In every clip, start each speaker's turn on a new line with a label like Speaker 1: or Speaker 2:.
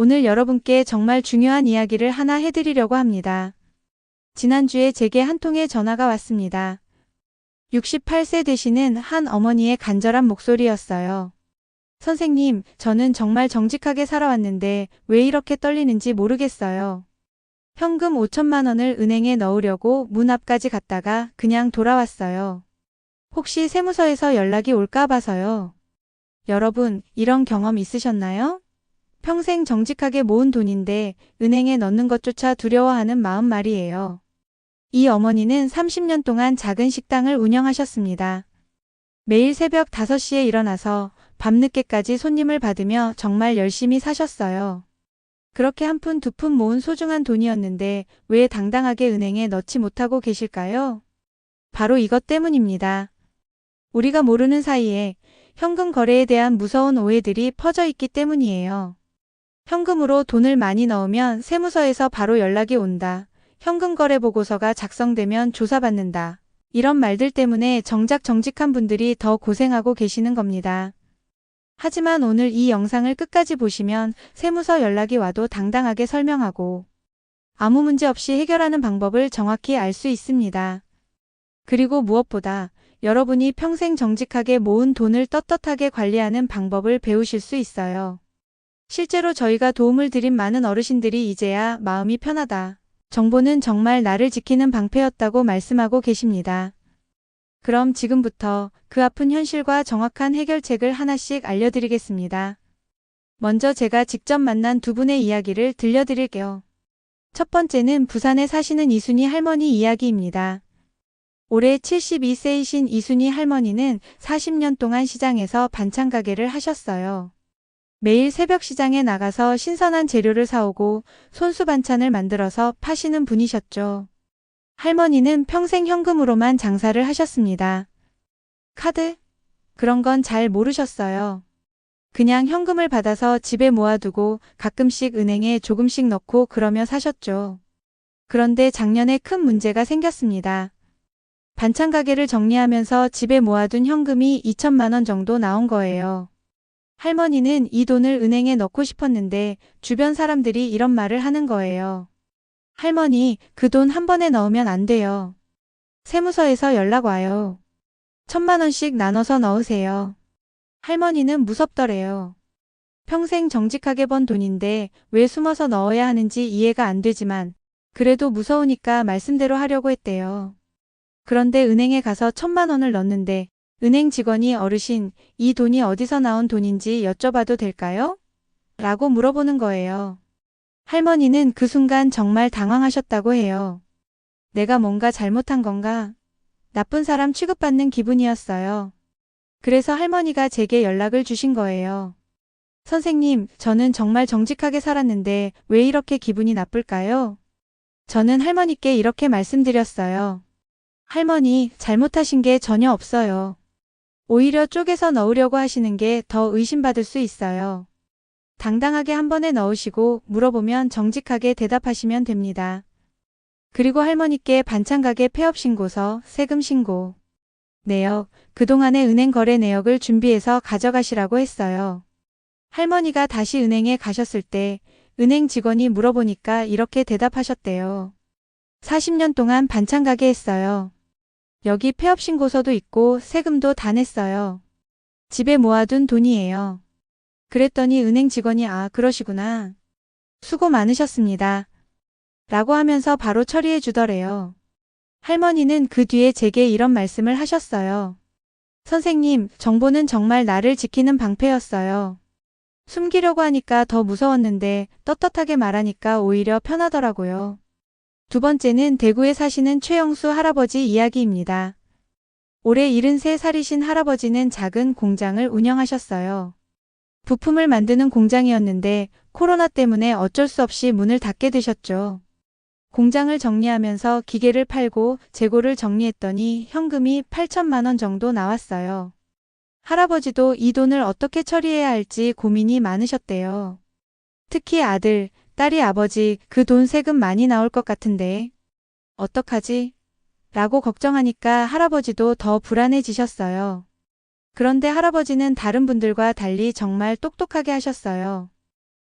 Speaker 1: 오늘 여러분께 정말 중요한 이야기를 하나 해드리려고 합니다. 지난주에 제게 한 통의 전화가 왔습니다. 68세 되시는 한 어머니의 간절한 목소리였어요. 선생님, 저는 정말 정직하게 살아왔는데 왜 이렇게 떨리는지 모르겠어요. 현금 5천만 원을 은행에 넣으려고 문 앞까지 갔다가 그냥 돌아왔어요. 혹시 세무서에서 연락이 올까 봐서요. 여러분, 이런 경험 있으셨나요? 평생 정직하게 모은 돈인데 은행에 넣는 것조차 두려워하는 마음 말이에요. 이 어머니는 30년 동안 작은 식당을 운영하셨습니다. 매일 새벽 5시에 일어나서 밤늦게까지 손님을 받으며 정말 열심히 사셨어요. 그렇게 한 푼 두 푼 모은 소중한 돈이었는데 왜 당당하게 은행에 넣지 못하고 계실까요? 바로 이것 때문입니다. 우리가 모르는 사이에 현금 거래에 대한 무서운 오해들이 퍼져 있기 때문이에요. 현금으로 돈을 많이 넣으면 세무서에서 바로 연락이 온다. 현금 거래 보고서가 작성되면 조사받는다. 이런 말들 때문에 정작 정직한 분들이 더 고생하고 계시는 겁니다. 하지만 오늘 이 영상을 끝까지 보시면 세무서 연락이 와도 당당하게 설명하고 아무 문제 없이 해결하는 방법을 정확히 알 수 있습니다. 그리고 무엇보다 여러분이 평생 정직하게 모은 돈을 떳떳하게 관리하는 방법을 배우실 수 있어요. 실제로 저희가 도움을 드린 많은 어르신들이 이제야 마음이 편하다. 정보는 정말 나를 지키는 방패였다고 말씀하고 계십니다. 그럼 지금부터 그 아픈 현실과 정확한 해결책을 하나씩 알려드리겠습니다. 먼저 제가 직접 만난 두 분의 이야기를 들려드릴게요. 첫 번째는 부산에 사시는 이순희 할머니 이야기입니다. 올해 72세이신 이순희 할머니는 40년 동안 시장에서 반찬 가게를 하셨어요. 매일 새벽 시장에 나가서 신선한 재료를 사오고 손수 반찬을 만들어서 파시는 분이셨죠. 할머니는 평생 현금으로만 장사를 하셨습니다. 카드? 그런 건 잘 모르셨어요. 그냥 현금을 받아서 집에 모아두고 가끔씩 은행에 조금씩 넣고 그러며 사셨죠. 그런데 작년에 큰 문제가 생겼습니다. 반찬 가게를 정리하면서 집에 모아둔 현금이 2천만 원 정도 나온 거예요. 할머니는 이 돈을 은행에 넣고 싶었는데 주변 사람들이 이런 말을 하는 거예요. 할머니, 그 돈 한 번에 넣으면 안 돼요. 세무서에서 연락 와요. 천만 원씩 나눠서 넣으세요. 할머니는 무섭더래요. 평생 정직하게 번 돈인데 왜 숨어서 넣어야 하는지 이해가 안 되지만 그래도 무서우니까 말씀대로 하려고 했대요. 그런데 은행에 가서 천만 원을 넣는데 은행 직원이 어르신, 이 돈이 어디서 나온 돈인지 여쭤봐도 될까요? 라고 물어보는 거예요. 할머니는 그 순간 정말 당황하셨다고 해요. 내가 뭔가 잘못한 건가? 나쁜 사람 취급받는 기분이었어요. 그래서 할머니가 제게 연락을 주신 거예요. 선생님, 저는 정말 정직하게 살았는데 왜 이렇게 기분이 나쁠까요? 저는 할머니께 이렇게 말씀드렸어요. 할머니, 잘못하신 게 전혀 없어요. 오히려 쪼개서 넣으려고 하시는 게 더 의심받을 수 있어요. 당당하게 한 번에 넣으시고 물어보면 정직하게 대답하시면 됩니다. 그리고 할머니께 반찬 가게 폐업 신고서, 세금 신고, 내역, 그동안의 은행 거래 내역을 준비해서 가져가시라고 했어요. 할머니가 다시 은행에 가셨을 때 은행 직원이 물어보니까 이렇게 대답하셨대요. 40년 동안 반찬 가게 했어요. 여기 폐업 신고서도 있고 세금도 다 냈어요. 집에 모아둔 돈이에요. 그랬더니 은행 직원이 아, 그러시구나. 수고 많으셨습니다. 라고 하면서 바로 처리해 주더래요. 할머니는 그 뒤에 제게 이런 말씀을 하셨어요. 선생님, 정보는 정말 나를 지키는 방패였어요. 숨기려고 하니까 더 무서웠는데 떳떳하게 말하니까 오히려 편하더라고요. 두 번째는 대구에 사시는 최영수 할아버지 이야기입니다. 올해 73살이신 할아버지는 작은 공장을 운영하셨어요. 부품을 만드는 공장이었는데 코로나 때문에 어쩔 수 없이 문을 닫게 되셨죠. 공장을 정리하면서 기계를 팔고 재고를 정리했더니 현금이 8천만 원 정도 나왔어요. 할아버지도 이 돈을 어떻게 처리해야 할지 고민이 많으셨대요. 특히 아들, 딸이 아버지 그 돈 세금 많이 나올 것 같은데 어떡하지? 라고 걱정하니까 할아버지도 더 불안해지셨어요. 그런데 할아버지는 다른 분들과 달리 정말 똑똑하게 하셨어요.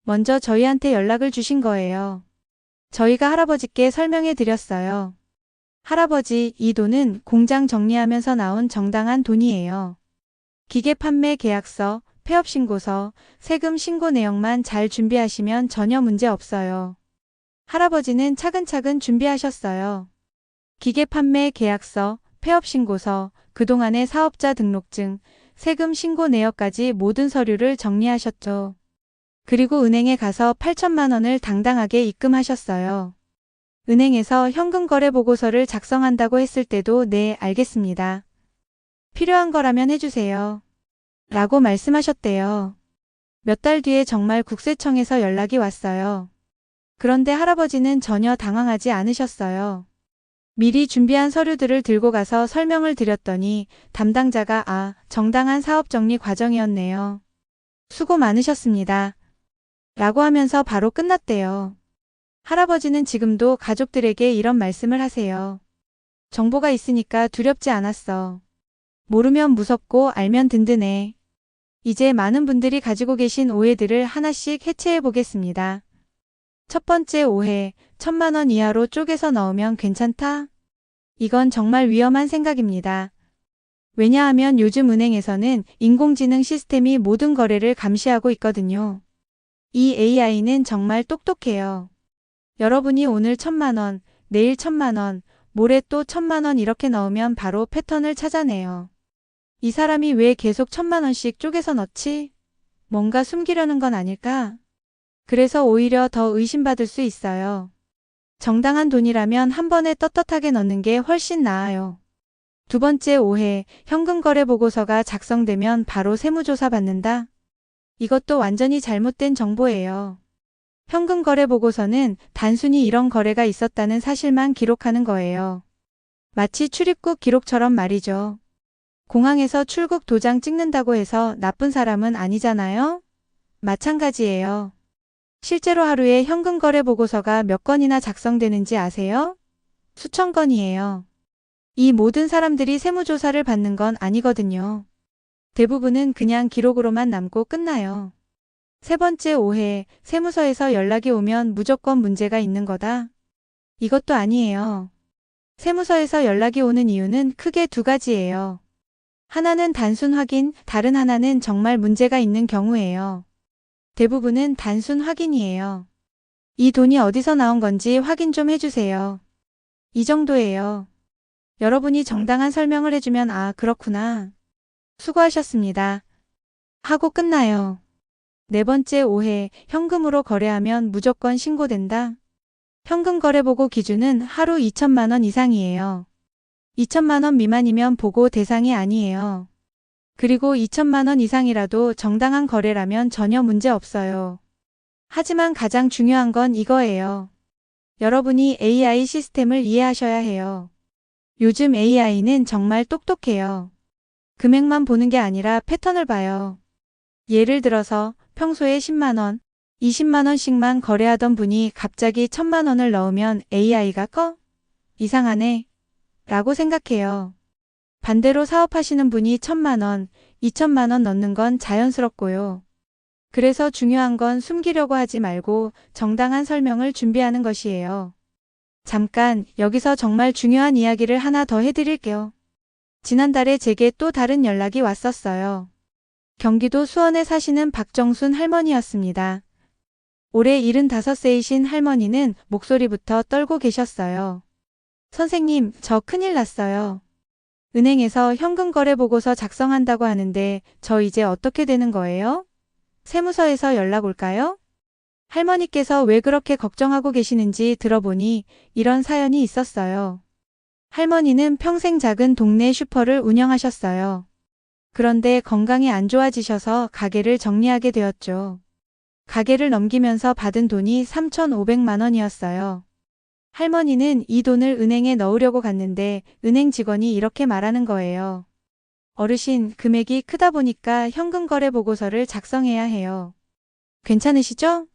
Speaker 1: 먼저 저희한테 연락을 주신 거예요. 저희가 할아버지께 설명해 드렸어요. 할아버지, 이 돈은 공장 정리하면서 나온 정당한 돈이에요. 기계 판매 계약서, 폐업 신고서, 세금 신고 내용만 잘 준비하시면 전혀 문제 없어요. 할아버지는 차근차근 준비하셨어요. 기계 판매 계약서, 폐업 신고서, 그동안의 사업자 등록증, 세금 신고 내역까지 모든 서류를 정리하셨죠. 그리고 은행에 가서 8천만 원을 당당하게 입금하셨어요. 은행에서 현금 거래 보고서를 작성한다고 했을 때도 네, 알겠습니다. 필요한 거라면 해주세요. 라고 말씀하셨대요. 몇 달 뒤에 정말 국세청에서 연락이 왔어요. 그런데 할아버지는 전혀 당황하지 않으셨어요. 미리 준비한 서류들을 들고 가서 설명을 드렸더니 담당자가 아, 정당한 사업 정리 과정이었네요. 수고 많으셨습니다. 라고 하면서 바로 끝났대요. 할아버지는 지금도 가족들에게 이런 말씀을 하세요. 정보가 있으니까 두렵지 않았어. 모르면 무섭고 알면 든든해. 이제 많은 분들이 가지고 계신 오해들을 하나씩 해체해 보겠습니다. 첫 번째 오해, 천만 원 이하로 쪼개서 넣으면 괜찮다? 이건 정말 위험한 생각입니다. 왜냐하면 요즘 은행에서는 인공지능 시스템이 모든 거래를 감시하고 있거든요. 이 AI는 정말 똑똑해요. 여러분이 오늘 천만 원, 내일 천만 원, 모레 또 천만 원 이렇게 넣으면 바로 패턴을 찾아내요. 이 사람이 왜 계속 천만 원씩 쪼개서 넣지? 뭔가 숨기려는 건 아닐까? 그래서 오히려 더 의심받을 수 있어요. 정당한 돈이라면 한 번에 떳떳하게 넣는 게 훨씬 나아요. 두 번째 오해, 현금 거래 보고서가 작성되면 바로 세무조사 받는다? 이것도 완전히 잘못된 정보예요. 현금 거래 보고서는 단순히 이런 거래가 있었다는 사실만 기록하는 거예요. 마치 출입국 기록처럼 말이죠. 공항에서 출국 도장 찍는다고 해서 나쁜 사람은 아니잖아요? 마찬가지예요. 실제로 하루에 현금 거래 보고서가 몇 건이나 작성되는지 아세요? 수천 건이에요. 이 모든 사람들이 세무조사를 받는 건 아니거든요. 대부분은 그냥 기록으로만 남고 끝나요. 세 번째 오해, 세무서에서 연락이 오면 무조건 문제가 있는 거다. 이것도 아니에요. 세무서에서 연락이 오는 이유는 크게 두 가지예요. 하나는 단순 확인, 다른 하나는 정말 문제가 있는 경우예요. 대부분은 단순 확인이에요. 이 돈이 어디서 나온 건지 확인 좀 해주세요. 이 정도예요. 여러분이 정당한 설명을 해주면 아, 그렇구나. 수고하셨습니다. 하고 끝나요. 네 번째 오해, 현금으로 거래하면 무조건 신고된다. 현금 거래 보고 기준은 하루 2천만 원 이상이에요. 2천만 원 미만이면 보고 대상이 아니에요. 그리고 2천만 원 이상이라도 정당한 거래라면 전혀 문제 없어요. 하지만 가장 중요한 건 이거예요. 여러분이 AI 시스템을 이해하셔야 해요. 요즘 AI는 정말 똑똑해요. 금액만 보는 게 아니라 패턴을 봐요. 예를 들어서 평소에 10만원, 20만원씩만 거래하던 분이 갑자기 1000만원을 넣으면 AI가 꺼? 이상하네. 라고 생각해요. 반대로 사업하시는 분이 1000만원, 2000만원 넣는 건 자연스럽고요. 그래서 중요한 건 숨기려고 하지 말고 정당한 설명을 준비하는 것이에요. 잠깐 여기서 정말 중요한 이야기를 하나 더 해드릴게요. 지난달에 제게 또 다른 연락이 왔었어요. 경기도 수원에 사시는 박정순 할머니였습니다. 올해 75세이신 할머니는 목소리부터 떨고 계셨어요. 선생님, 저 큰일 났어요. 은행에서 현금 거래 보고서 작성한다고 하는데 저 이제 어떻게 되는 거예요? 세무서에서 연락 올까요? 할머니께서 왜 그렇게 걱정하고 계시는지 들어보니 이런 사연이 있었어요. 할머니는 평생 작은 동네 슈퍼를 운영하셨어요. 그런데 건강이 안 좋아지셔서 가게를 정리하게 되었죠. 가게를 넘기면서 받은 돈이 3,500만 원이었어요. 할머니는 이 돈을 은행에 넣으려고 갔는데 은행 직원이 이렇게 말하는 거예요. 어르신, 금액이 크다 보니까 현금 거래 보고서를 작성해야 해요. 괜찮으시죠?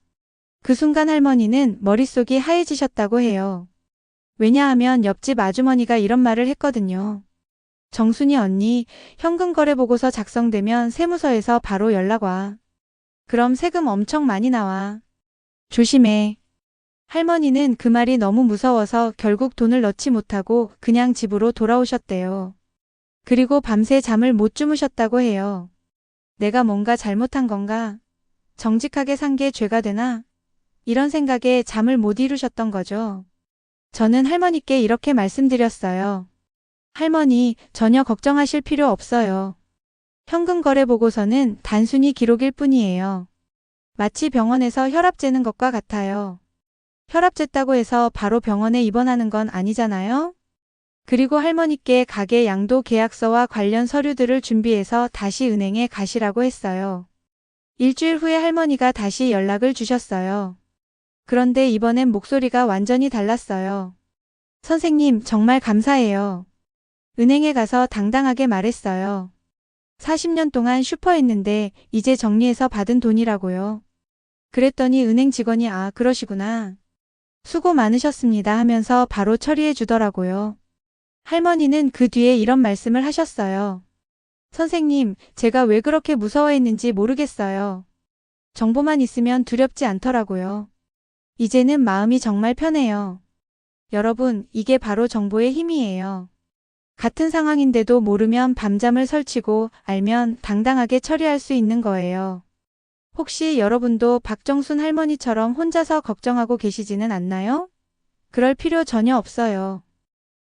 Speaker 1: 그 순간 할머니는 머릿속이 하얘지셨다고 해요. 왜냐하면 옆집 아주머니가 이런 말을 했거든요. 정순이 언니, 현금 거래 보고서 작성되면 세무서에서 바로 연락 와. 그럼 세금 엄청 많이 나와. 조심해. 할머니는 그 말이 너무 무서워서 결국 돈을 넣지 못하고 그냥 집으로 돌아오셨대요. 그리고 밤새 잠을 못 주무셨다고 해요. 내가 뭔가 잘못한 건가? 정직하게 산 게 죄가 되나? 이런 생각에 잠을 못 이루셨던 거죠. 저는 할머니께 이렇게 말씀드렸어요. 할머니, 전혀 걱정하실 필요 없어요. 현금 거래 보고서는 단순히 기록일 뿐이에요. 마치 병원에서 혈압 재는 것과 같아요. 혈압 쟀다고 해서 바로 병원에 입원하는 건 아니잖아요? 그리고 할머니께 가게 양도 계약서와 관련 서류들을 준비해서 다시 은행에 가시라고 했어요. 일주일 후에 할머니가 다시 연락을 주셨어요. 그런데 이번엔 목소리가 완전히 달랐어요. 선생님, 정말 감사해요. 은행에 가서 당당하게 말했어요. 40년 동안 슈퍼했는데 이제 정리해서 받은 돈이라고요. 그랬더니 은행 직원이 아, 그러시구나. 수고 많으셨습니다 하면서 바로 처리해 주더라고요. 할머니는 그 뒤에 이런 말씀을 하셨어요. 선생님, 제가 왜 그렇게 무서워했는지 모르겠어요. 정보만 있으면 두렵지 않더라고요. 이제는 마음이 정말 편해요. 여러분, 이게 바로 정보의 힘이에요. 같은 상황인데도 모르면 밤잠을 설치고 알면 당당하게 처리할 수 있는 거예요. 혹시 여러분도 박정순 할머니처럼 혼자서 걱정하고 계시지는 않나요? 그럴 필요 전혀 없어요.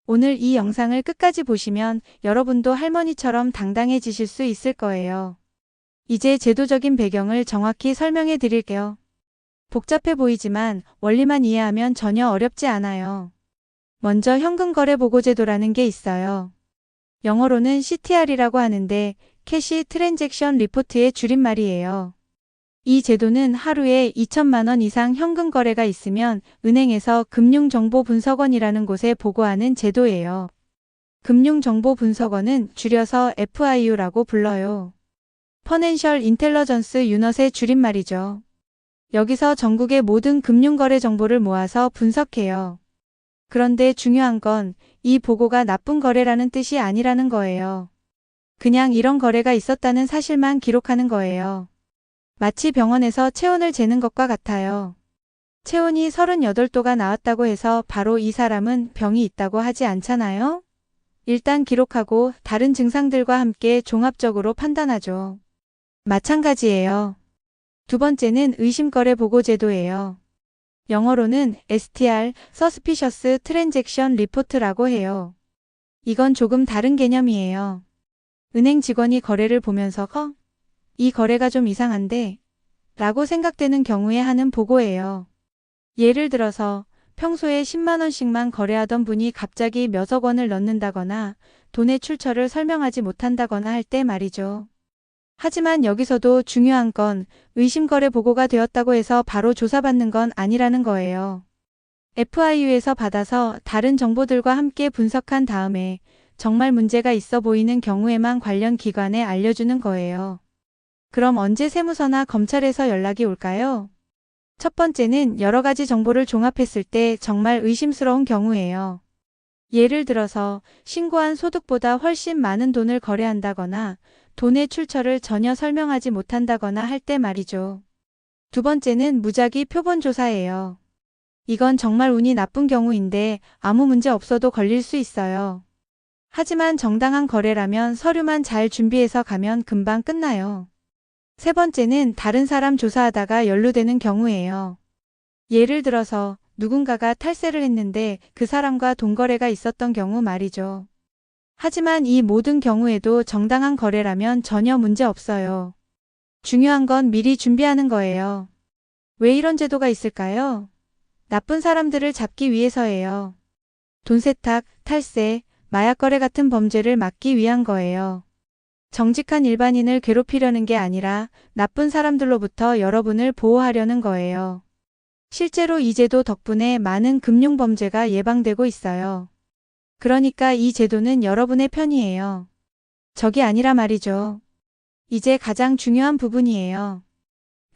Speaker 1: 오늘 이 영상을 끝까지 보시면 여러분도 할머니처럼 당당해지실 수 있을 거예요. 이제 제도적인 배경을 정확히 설명해 드릴게요. 복잡해 보이지만 원리만 이해하면 전혀 어렵지 않아요. 먼저 현금거래보고제도라는 게 있어요. 영어로는 CTR이라고 하는데 캐시 트랜잭션 리포트의 줄임말이에요. 이 제도는 하루에 2천만 원 이상 현금 거래가 있으면 은행에서 금융정보분석원이라는 곳에 보고하는 제도예요. 금융정보분석원은 줄여서 FIU라고 불러요. 퍼넨셜 인텔러전스 유넛의 줄임말이죠. 여기서 전국의 모든 금융거래 정보를 모아서 분석해요. 그런데 중요한 건 이 보고가 나쁜 거래라는 뜻이 아니라는 거예요. 그냥 이런 거래가 있었다는 사실만 기록하는 거예요. 마치 병원에서 체온을 재는 것과 같아요. 체온이 38도가 나왔다고 해서 바로 이 사람은 병이 있다고 하지 않잖아요? 일단 기록하고 다른 증상들과 함께 종합적으로 판단하죠. 마찬가지예요. 두 번째는 의심거래 보고 제도예요. 영어로는 STR, Suspicious Transaction Report라고 해요. 이건 조금 다른 개념이에요. 은행 직원이 거래를 보면서 허? 이 거래가 좀 이상한데? 라고 생각되는 경우에 하는 보고예요. 예를 들어서 평소에 10만원씩만 거래하던 분이 갑자기 몇억 원을 넣는다거나 돈의 출처를 설명하지 못한다거나 할 때 말이죠. 하지만 여기서도 중요한 건 의심거래 보고가 되었다고 해서 바로 조사받는 건 아니라는 거예요. FIU에서 받아서 다른 정보들과 함께 분석한 다음에 정말 문제가 있어 보이는 경우에만 관련 기관에 알려주는 거예요. 그럼 언제 세무서나 검찰에서 연락이 올까요? 첫 번째는 여러 가지 정보를 종합했을 때 정말 의심스러운 경우예요. 예를 들어서 신고한 소득보다 훨씬 많은 돈을 거래한다거나 돈의 출처를 전혀 설명하지 못한다거나 할 때 말이죠. 두 번째는 무작위 표본 조사예요. 이건 정말 운이 나쁜 경우인데 아무 문제 없어도 걸릴 수 있어요. 하지만 정당한 거래라면 서류만 잘 준비해서 가면 금방 끝나요. 세 번째는 다른 사람 조사하다가 연루되는 경우예요. 예를 들어서 누군가가 탈세를 했는데 그 사람과 돈거래가 있었던 경우 말이죠. 하지만 이 모든 경우에도 정당한 거래라면 전혀 문제 없어요. 중요한 건 미리 준비하는 거예요. 왜 이런 제도가 있을까요? 나쁜 사람들을 잡기 위해서예요. 돈 세탁, 탈세, 마약 거래 같은 범죄를 막기 위한 거예요. 정직한 일반인을 괴롭히려는 게 아니라 나쁜 사람들로부터 여러분을 보호하려는 거예요. 실제로 이 제도 덕분에 많은 금융범죄가 예방되고 있어요. 그러니까 이 제도는 여러분의 편이에요. 적이 아니라 말이죠. 이제 가장 중요한 부분이에요.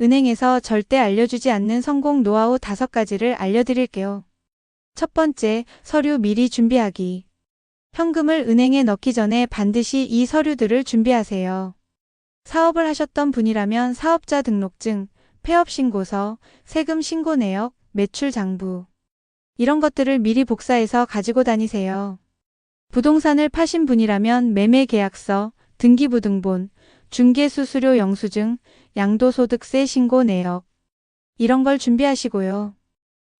Speaker 1: 은행에서 절대 알려주지 않는 성공 노하우 다섯 가지를 알려드릴게요. 첫 번째, 서류 미리 준비하기. 현금을 은행에 넣기 전에 반드시 이 서류들을 준비하세요. 사업을 하셨던 분이라면 사업자 등록증, 폐업 신고서, 세금 신고 내역, 매출 장부. 이런 것들을 미리 복사해서 가지고 다니세요. 부동산을 파신 분이라면 매매 계약서, 등기부등본, 중개수수료 영수증, 양도소득세 신고 내역. 이런 걸 준비하시고요.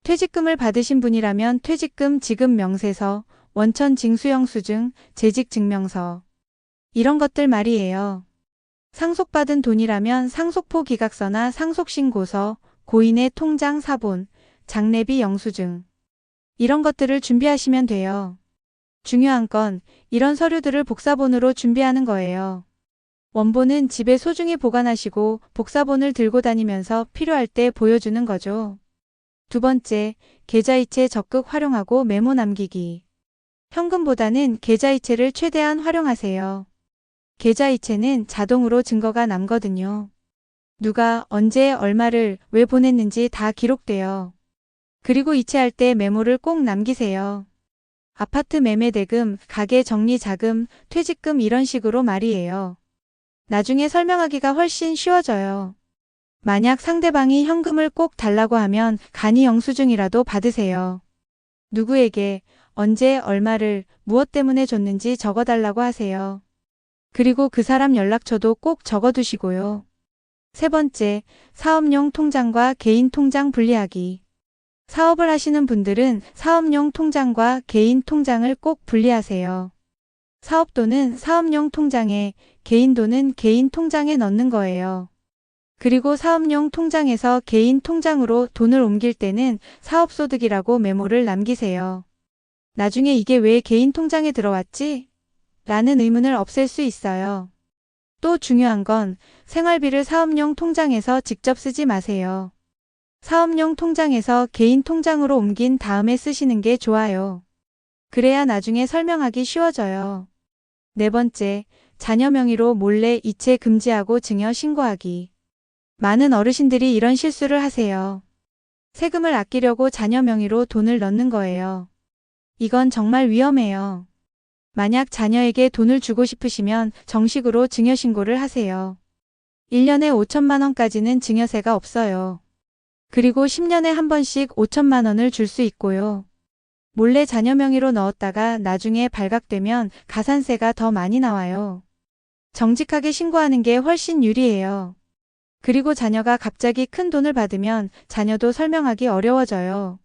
Speaker 1: 퇴직금을 받으신 분이라면 퇴직금 지급 명세서, 원천 징수영수증, 재직 증명서. 이런 것들 말이에요. 상속받은 돈이라면 상속포 기각서나 상속신고서, 고인의 통장 사본, 장례비 영수증. 이런 것들을 준비하시면 돼요. 중요한 건 이런 서류들을 복사본으로 준비하는 거예요. 원본은 집에 소중히 보관하시고 복사본을 들고 다니면서 필요할 때 보여주는 거죠. 두 번째, 계좌이체 적극 활용하고 메모 남기기. 현금보다는 계좌이체를 최대한 활용하세요. 계좌이체는 자동으로 증거가 남거든요. 누가 언제 얼마를 왜 보냈는지 다 기록돼요. 그리고 이체할 때 메모를 꼭 남기세요. 아파트 매매 대금, 가게 정리 자금, 퇴직금 이런 식으로 말이에요. 나중에 설명하기가 훨씬 쉬워져요. 만약 상대방이 현금을 꼭 달라고 하면 간이 영수증이라도 받으세요. 누구에게 언제 얼마를 무엇 때문에 줬는지 적어달라고 하세요. 그리고 그 사람 연락처도 꼭 적어두시고요. 세 번째, 사업용 통장과 개인 통장 분리하기. 사업을 하시는 분들은 사업용 통장과 개인 통장을 꼭 분리하세요. 사업 돈은 사업용 통장에, 개인 돈은 개인 통장에 넣는 거예요. 그리고 사업용 통장에서 개인 통장으로 돈을 옮길 때는 사업소득이라고 메모를 남기세요. 나중에 이게 왜 개인 통장에 들어왔지? 라는 의문을 없앨 수 있어요. 또 중요한 건 생활비를 사업용 통장에서 직접 쓰지 마세요. 사업용 통장에서 개인 통장으로 옮긴 다음에 쓰시는 게 좋아요. 그래야 나중에 설명하기 쉬워져요. 네 번째, 자녀 명의로 몰래 이체 금지하고 증여 신고하기. 많은 어르신들이 이런 실수를 하세요. 세금을 아끼려고 자녀 명의로 돈을 넣는 거예요. 이건 정말 위험해요. 만약 자녀에게 돈을 주고 싶으시면 정식으로 증여 신고를 하세요. 1년에 5천만 원까지는 증여세가 없어요. 그리고 10년에 한 번씩 5천만 원을 줄 수 있고요. 몰래 자녀 명의로 넣었다가 나중에 발각되면 가산세가 더 많이 나와요. 정직하게 신고하는 게 훨씬 유리해요. 그리고 자녀가 갑자기 큰 돈을 받으면 자녀도 설명하기 어려워져요.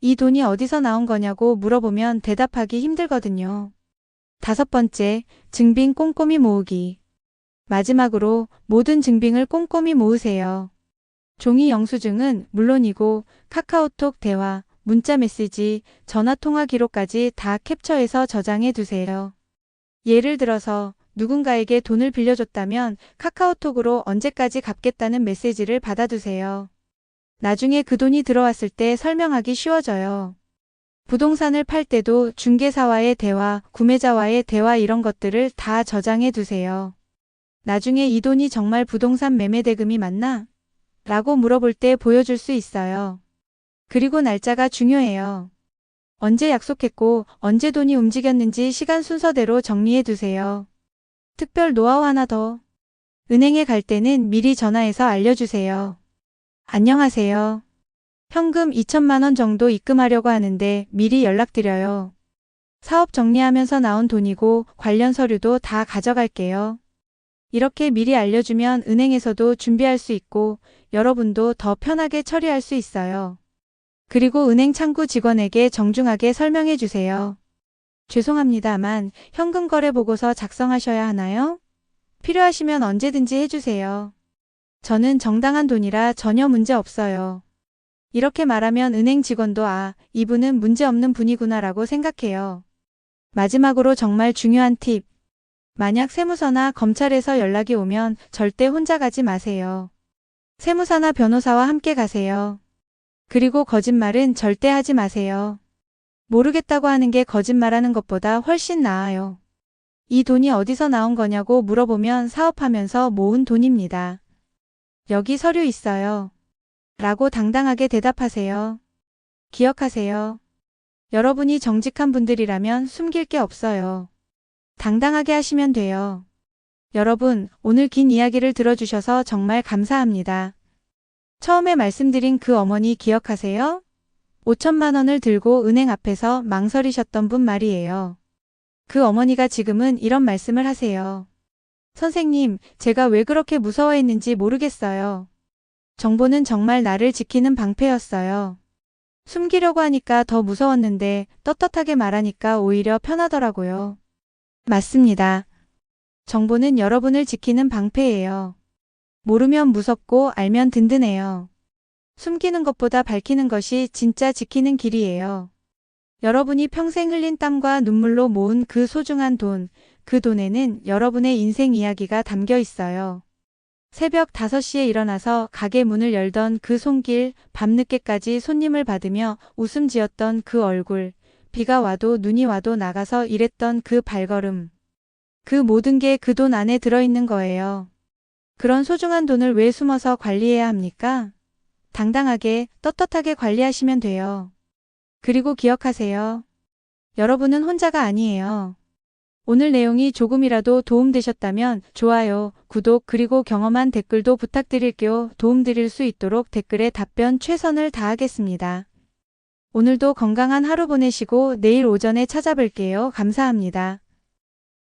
Speaker 1: 이 돈이 어디서 나온 거냐고 물어보면 대답하기 힘들거든요. 다섯 번째, 증빙 꼼꼼히 모으기. 마지막으로 모든 증빙을 꼼꼼히 모으세요. 종이 영수증은 물론이고 카카오톡 대화, 문자 메시지, 전화 통화 기록까지 다 캡처해서 저장해 두세요. 예를 들어서 누군가에게 돈을 빌려줬다면 카카오톡으로 언제까지 갚겠다는 메시지를 받아두세요. 나중에 그 돈이 들어왔을 때 설명하기 쉬워져요. 부동산을 팔 때도 중개사와의 대화, 구매자와의 대화 이런 것들을 다 저장해 두세요. 나중에 이 돈이 정말 부동산 매매 대금이 맞나? 라고 물어볼 때 보여줄 수 있어요. 그리고 날짜가 중요해요. 언제 약속했고 언제 돈이 움직였는지 시간 순서대로 정리해 두세요. 특별 노하우 하나 더. 은행에 갈 때는 미리 전화해서 알려주세요. 안녕하세요. 현금 2천만 원 정도 입금하려고 하는데 미리 연락드려요. 사업 정리하면서 나온 돈이고 관련 서류도 다 가져갈게요. 이렇게 미리 알려주면 은행에서도 준비할 수 있고 여러분도 더 편하게 처리할 수 있어요. 그리고 은행 창구 직원에게 정중하게 설명해 주세요. 죄송합니다만 현금 거래 보고서 작성하셔야 하나요? 필요하시면 언제든지 해주세요. 저는 정당한 돈이라 전혀 문제 없어요. 이렇게 말하면 은행 직원도 아, 이분은 문제 없는 분이구나라고 생각해요. 마지막으로 정말 중요한 팁. 만약 세무서나 검찰에서 연락이 오면 절대 혼자 가지 마세요. 세무사나 변호사와 함께 가세요. 그리고 거짓말은 절대 하지 마세요. 모르겠다고 하는 게 거짓말하는 것보다 훨씬 나아요. 이 돈이 어디서 나온 거냐고 물어보면 사업하면서 모은 돈입니다. 여기 서류 있어요. 라고 당당하게 대답하세요. 기억하세요. 여러분이 정직한 분들이라면 숨길 게 없어요. 당당하게 하시면 돼요. 여러분, 오늘 긴 이야기를 들어주셔서 정말 감사합니다. 처음에 말씀드린 그 어머니 기억하세요? 5천만 원을 들고 은행 앞에서 망설이셨던 분 말이에요. 그 어머니가 지금은 이런 말씀을 하세요. 선생님, 제가 왜 그렇게 무서워했는지 모르겠어요. 정보는 정말 나를 지키는 방패였어요. 숨기려고 하니까 더 무서웠는데 떳떳하게 말하니까 오히려 편하더라고요. 맞습니다. 정보는 여러분을 지키는 방패예요. 모르면 무섭고 알면 든든해요. 숨기는 것보다 밝히는 것이 진짜 지키는 길이에요. 여러분이 평생 흘린 땀과 눈물로 모은 그 소중한 돈, 그 돈에는 여러분의 인생 이야기가 담겨 있어요. 새벽 5시에 일어나서 가게 문을 열던 그 손길, 밤늦게까지 손님을 받으며 웃음 지었던 그 얼굴, 비가 와도 눈이 와도 나가서 일했던 그 발걸음. 그 모든 게 그 돈 안에 들어있는 거예요. 그런 소중한 돈을 왜 숨어서 관리해야 합니까? 당당하게, 떳떳하게 관리하시면 돼요. 그리고 기억하세요. 여러분은 혼자가 아니에요. 오늘 내용이 조금이라도 도움되셨다면 좋아요, 구독 그리고 경험한 댓글도 부탁드릴게요. 도움드릴 수 있도록 댓글에 답변 최선을 다하겠습니다. 오늘도 건강한 하루 보내시고 내일 오전에 찾아뵐게요. 감사합니다.